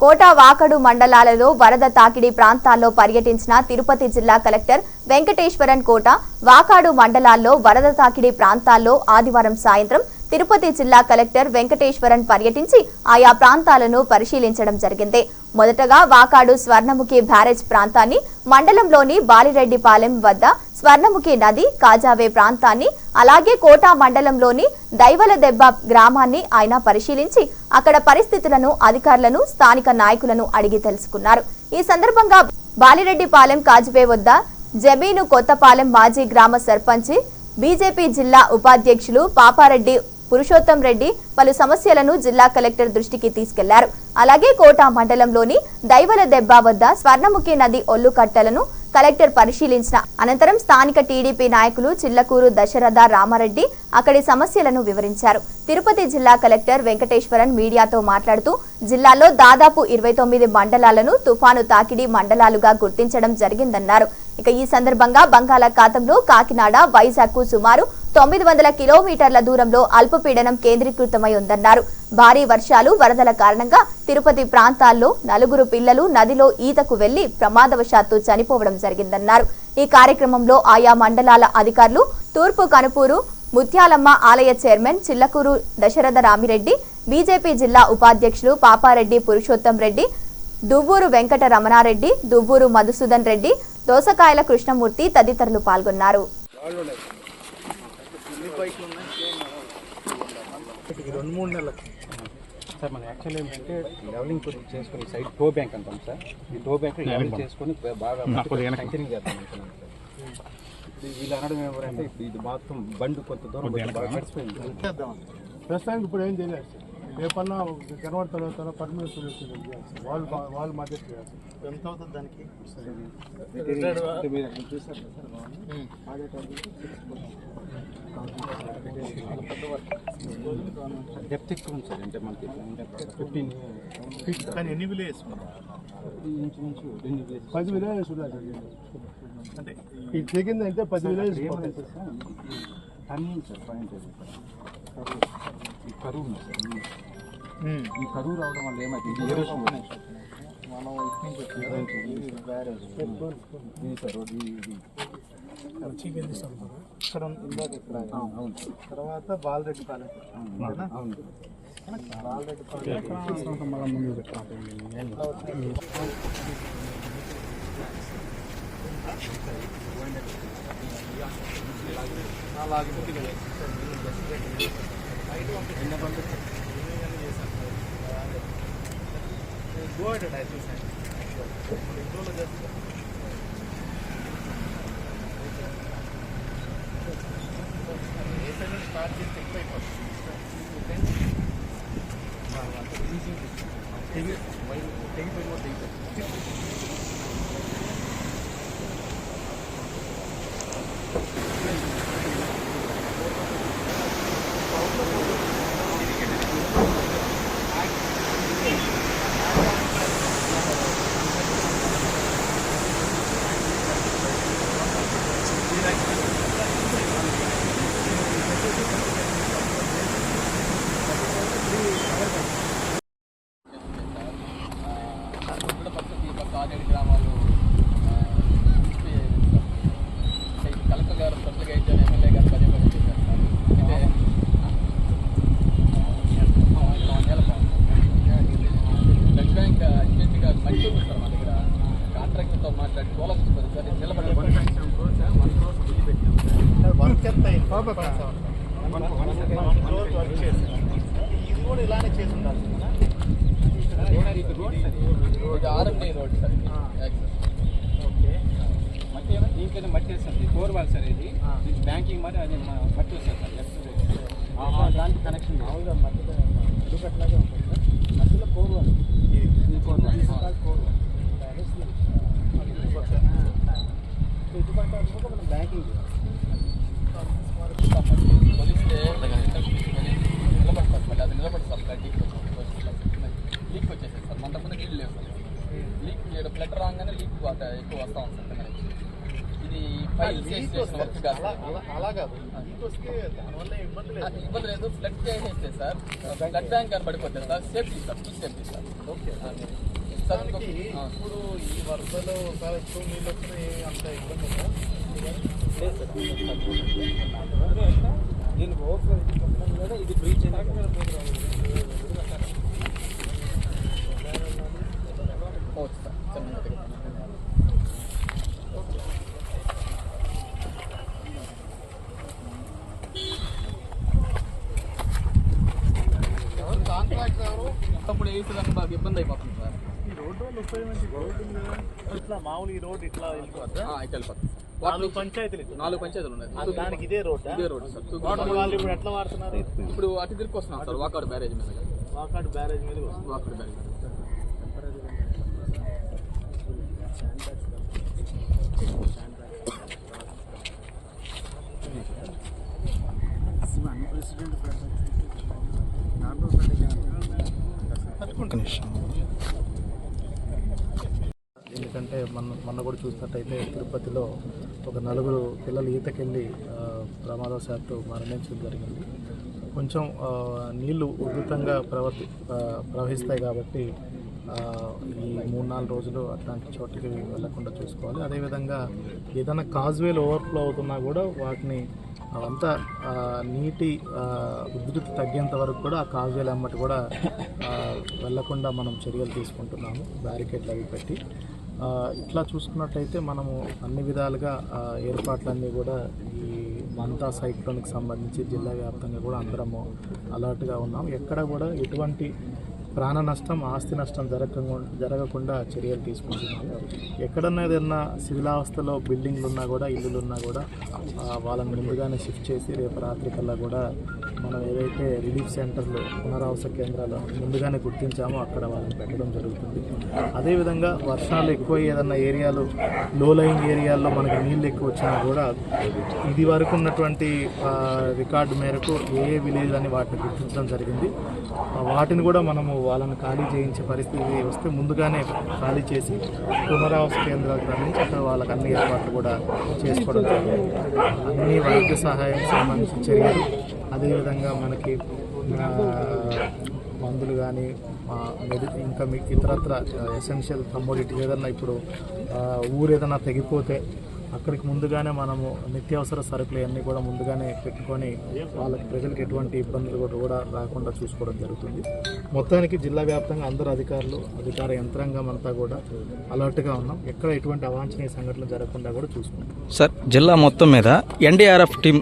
కోట వాకడు మండలాలలో వరద తాకిడి ప్రాంతాల్లో పర్యటించిన తిరుపతి జిల్లా కలెక్టర్ వెంకటేశ్వరన్ కోట వాకాడు మండలాల్లో వరద తాకిడి ప్రాంతాల్లో ఆదివారం సాయంత్రం తిరుపతి జిల్లా కలెక్టర్ వెంకటేశ్వరన్ పర్యటించి ఆయా ప్రాంతాలను పరిశీలించడం జరిగింది. మొదటగా వాకాడు స్వర్ణముఖి బ్యారేజ్ ప్రాంతాన్ని మండలంలోని బాలిరెడ్డిపాలెం వద్ద స్వర్ణముఖి నది కాజావే ప్రాంతాన్ని అలాగే కోటా మండలంలోని దైవల దెబ్బ గ్రామాన్ని ఆయన పరిశీలించి అక్కడ పరిస్థితులను అధికారులను స్థానిక నాయకులను అడిగి తెలుసుకున్నారు. ఈ సందర్భంగా బాలిరెడ్డిపాలెం కాజువే వద్ద జమీను కొత్తపాలెం మాజీ గ్రామ సర్పంచి బీజేపీ జిల్లా ఉపాధ్యక్షులు పాపారెడ్డి పురుషోత్తం రెడ్డి పలు సమస్యలను జిల్లా కలెక్టర్ దృష్టికి తీసుకెళ్ళారు. అలాగే కోటా మండలంలోని దైవల దెబ్బ వద్ద స్వర్ణముఖి నది ఒల్లు కట్టలను కలెక్టర్ పరిశీలించిన అనంతరం స్థానిక టీడీపీ నాయకులు చిల్లకూరు దశరథ రామారెడ్డి అక్కడి సమస్యలను వివరించారు. తిరుపతి జిల్లా కలెక్టర్ వెంకటేశ్వరన్ మీడియాతో మాట్లాడుతూ జిల్లాలో దాదాపు ఇరవై తొమ్మిది మండలాలను తుఫాను తాకిడి మండలాలుగా గుర్తించడం జరిగిందన్నారు. ఇక ఈ సందర్భంగా బంగాళాఖాతంలో కాకినాడ వైజాగ్కు సుమారు తొమ్మిది వందల కిలోమీటర్ల దూరంలో అల్పపీడనం కేంద్రీకృతమై ఉందన్నారు. భారీ వర్షాలు వరదల కారణంగా తిరుపతి ప్రాంతాల్లో నలుగురు పిల్లలు నదిలో ఈతకు వెళ్ళి ప్రమాదవశాత్తు చనిపోవడం జరిగిందన్నారు. ఈ కార్యక్రమంలో ఆయా మండలాల అధికారులు తూర్పు కనుపూరు ముత్యాలమ్మ ఆలయ చైర్మన్ చిల్లకూరు దశరథ రామిరెడ్డి బీజేపీ జిల్లా ఉపాధ్యక్షులు పాపారెడ్డి పురుషోత్తం రెడ్డి దువ్వూరు వెంకట రమణారెడ్డి దువ్వూరు మధుసూదన్ రెడ్డి దోసకాయల కృష్ణమూర్తి తదితరులు పాల్గొన్నారు. ఈ రెండు మూడు నెలలకు. సార్ మనం యాక్చువల్ ఏంటంటే లెవలింగ్ కొద్దిగా చేసుకుని సైడ్ టో బ్యాంక్ అంటాం సార్. ఈ టో బ్యాంక్ లెవెల్ చేసుకొని బాగా కంటిన్యూ చేద్దాం అనుకున్నాం సార్. ఇది వీళ్ళు అనడం ఎవరంటే ఇది మొత్తం బండి కొంత దూరం గడిచిపోయింది ప్రస్తుతానికి ఇప్పుడు ఏం చేయలేదు సార్. రేపన్నా జనవరి తర్వాత పర్మనెంట్ సొల్యూషన్ వాళ్ళు బా- వాళ్ళు మాట్లాడి చేయాలి. ఎంత అవుతుంది దానికి? డెప్త్ ఎక్కువ ఉంది సార్ అంటే మనకి ఫిఫ్టీన్ ఫీట్ కానీ ఎన్ని విలేజ్ ఇంచు నుంచి రెండు వేలు పది విలేజ్ అంటే ఇది తెగిందంటే పది విలేజ్ ఏమైంది సార్ పాయింట్ కరువు ఉంది సార్ ఈ కరువు రావడం వల్ల ఏమైంది? ఇది మనం ఇటు నుంచి వచ్చి బ్యారేజ్ ఇది సార్ ఇది ఇది. ఇక్కడ ఇందాక ఇక్కడ అవును అవును. సార్. తర్వాత బాలరెడ్డి పాలెం అవును అవును బాలరెడ్డి పాలెం కూడా పక్కకి ఈ పక్క ఆరేడు గ్రామాలు ఆ, నిలిచిపోయాయి. అంటే ఇది కలెక్టర్ గారు స్పెషల్గా అయితే ఎమ్మెల్యే గారు పదే పదే చేశారు సార్. అయితే ఆ, ఇలా నేల బాగుంది. బ్లడ్ బ్యాంక్ ఇమీడియట్గా మట్టి ఉంది సార్ మా దగ్గర కాంట్రాక్టర్తో మాట్లాడి కోలం సార్ ఇది నిలబడి వర్క్ ఎంత అయింది? రోజు వర్క్ చేసి ఇది కూడా ఇలానే చేసి ఉండాలి ఇది రోడ్ సార్ ఓకే మట్టి వేస్తుంది ఫోర్ వాల్ సార్ ఇది బ్యాంకింగ్ మరి అది మట్టి వస్తుంది సార్ లెఫ్ట్ దానికి కనెక్షన్ మామూలుగా మధ్యలో ఇరుకట్లాగే ఉంటుంది సార్ మధ్యలో కోరు అని ఫోర్ వాల్ ఇటుపక్క మనం బ్యాంకింగ్ నిలబడతారు మళ్ళీ అది నిలబడతారు లీక్ లీక్ సార్ మన ముందు నీళ్ళు లేవు సార్ లీక్ ఇక్కడ రాగానే లీక్ ఎక్కువ వస్తా ఉంది సార్ ఇది ఫైల్ చేసిన వర్క్ కాదు అలా కాదు ఇబ్బంది లేదు అది చేసేస్తే సార్ ఫ్లడ్ బ్యాంక్ అని పడిపోతుంది sir safety sir full safety sir okay sir ఇప్పుడు ఈ వరదలో ఒకసారి ఎక్కువ నీళ్ళు అంత ఇబ్బంది ఉందా దీనికి ఓవర్ఫ్లో ఇది బ్రీచ్ ఎవరు అప్పుడు వేసేదానికి బాగా ఇబ్బంది అయిపోతుంది సార్ ఈ రోడ్డు వల్ల ఇట్లా మామూలు ఈ రోడ్డు ఇట్లా వెళ్ళిపోతుంది ఆ, వెళ్ళిపోతుంది నాలుగు పంచాయతీలు. నాలుగు పంచాయతీలు ఉన్నాయి. దానికి ఇదే రోడ్డు? ఇదే రోడ్ సార్. వాళ్ళు ఇప్పుడు ఎట్లా వాడుతున్నారు? ఇప్పుడు అటు తిరిగి వస్తున్నాం సార్ వాకాడు బ్యారేజ్ మీద. వాకాడు బ్యారేజ్ మీద వాకాడు బ్యారేజ్ మొన్న మొన్న కూడా చూసినట్టయితే తిరుపతిలో ఒక నలుగురు పిల్లలు ఈతకెళ్ళి ప్రమాదశాత్తు మరణించడం జరిగింది. కొంచెం నీళ్ళు ఉధృతంగా ప్రవర్తి ప్రవహిస్తాయి కాబట్టి ఈ మూడు నాలుగు రోజులు అట్లాంటి చోటుకి వెళ్ళకుండా చూసుకోవాలి. అదేవిధంగా ఏదైనా కాజ్వేలు ఓవర్ఫ్లో అవుతున్నా కూడా వాటిని అవంతా నీటి ఉధృతి తగ్గేంత వరకు కూడా ఆ కాజ్వేలు అమ్మటి కూడా వెళ్ళకుండా మనం చర్యలు తీసుకుంటున్నాము. బ్యారికేడ్లు అవి పెట్టి. ఇట్లా చూసుకున్నట్టయితే మనము అన్ని విధాలుగా ఏర్పాట్లన్నీ కూడా ఈ మంతా సైక్లోన్కి సంబంధించి జిల్లా వ్యాప్తంగా కూడా అందరము అలర్ట్గా ఉన్నాం. ఎక్కడ కూడా ఎటువంటి ప్రాణ నష్టం ఆస్తి నష్టం జరగకుండా జరగకుండా చర్యలు తీసుకుంటున్నాము ఎక్కడన్నా ఏదన్నా శిథిలావస్థలో బిల్డింగ్లు ఉన్నా కూడా ఇల్లులు ఉన్నా కూడా వాళ్ళని ముందుగానే షిఫ్ట్ చేసి రేపు రాత్రి కల్లా కూడా మనం ఏదైతే రిలీఫ్ సెంటర్లు పునరావాస కేంద్రాలు ముందుగానే గుర్తించామో అక్కడ వాళ్ళని పెట్టడం జరుగుతుంది. అదేవిధంగా వర్షాలు ఎక్కువ ఏదన్నా ఏరియాలు లో లయింగ్ ఏరియాల్లో మనకి నీళ్ళు ఎక్కువ వచ్చినా కూడా ఇది వరకు ఉన్నటువంటి రికార్డు మేరకు ఏ ఏ విలేజ్ అని వాటిని గుర్తించడం జరిగింది. వాటిని కూడా మనము వాళ్ళని ఖాళీ చేయించే పరిస్థితి వస్తే ముందుగానే ఖాళీ చేసి పునరావాస కేంద్రాలకు తరలించి అక్కడ వాళ్ళకి అన్ని ఏర్పాట్లు కూడా చేసుకోవడం అన్ని వైద్య సహాయం సంబంధించిన చర్యలు. అదేవిధంగా మనకి మందులు కానీ మెడి ఇంకా మీకు ఇతరత్ర ఎసెన్షియల్ కమోడిటీ ఏదన్నా ఇప్పుడు ఊరు ఏదైనా తెగిపోతే అక్కడికి ముందుగానే మనము నిత్యావసర సరుకులు అన్నీ కూడా ముందుగానే పెట్టుకొని వాళ్ళకి ప్రజలకు ఎటువంటి ఇబ్బందులు కూడా కూడా రాకుండా చూసుకోవడం జరుగుతుంది. మొత్తానికి జిల్లా వ్యాప్తంగా అందరు అధికారులు అధికార యంత్రాంగం అంతా కూడా అలర్ట్గా ఉన్నాం. ఎక్కడ ఎటువంటి అవాంఛనీయ సంఘటనలు జరగకుండా కూడా చూసుకుంటాం. సార్ జిల్లా మొత్తం మీద ఎన్డీఆర్ఎఫ్ టీం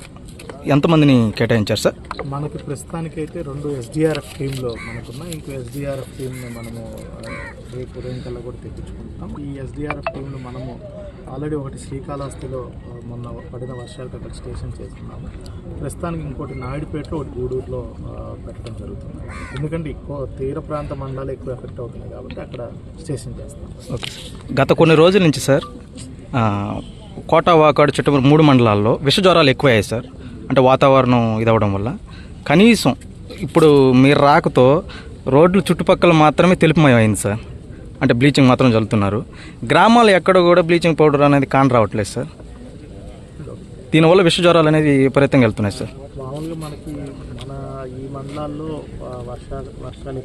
ఎంతమందిని కేటాయించారు సార్? మనకి ప్రస్తుతానికైతే రెండు ఎస్డిఆర్ఎఫ్ టీంలో మనకున్న ఇంకో ఎస్డిఆర్ఎఫ్ టీంని మనము రేపు ఉదయం కల్లా కూడా తెప్పించుకుంటాం. ఈ ఎస్డిఆర్ఎఫ్ టీంను మనము ఆల్రెడీ ఒకటి శ్రీకాళహస్తిలో మొన్న పడిన వర్షాలకు అక్కడ స్టేషన్ చేస్తున్నాము. ప్రస్తుతానికి ఇంకోటి నాయుడుపేటలో ఒకటి గూడూరులో పెట్టడం జరుగుతుంది. ఎందుకంటే ఎక్కువ తీర ప్రాంత మండలాలు ఎక్కువ ఎఫెక్ట్ అవుతున్నాయి కాబట్టి అక్కడ స్టేషన్ చేస్తాం ఓకే. గత కొన్ని రోజుల నుంచి సార్ కోట వాకాడు చుట్టూ మూడు మండలాల్లో విష జ్వరాలు ఎక్కువయ్యాయి సార్. అంటే వాతావరణం ఇదవడం వల్ల. కనీసం ఇప్పుడు మీరు రాకతో రోడ్లు చుట్టుపక్కల మాత్రమే తెలుపుమయమైంది సార్. అంటే బ్లీచింగ్ మాత్రం చల్లుతున్నారు గ్రామాలు ఎక్కడ కూడా బ్లీచింగ్ పౌడర్ అనేది కాన్ రావట్లేదు సార్. దీనివల్ల విష జ్వరాలు అనేది విపరీతంగా వెళ్తున్నాయి సార్. మామూలుగా మనకి మన ఈ మండలాల్లో వర్షాలు వర్షాలు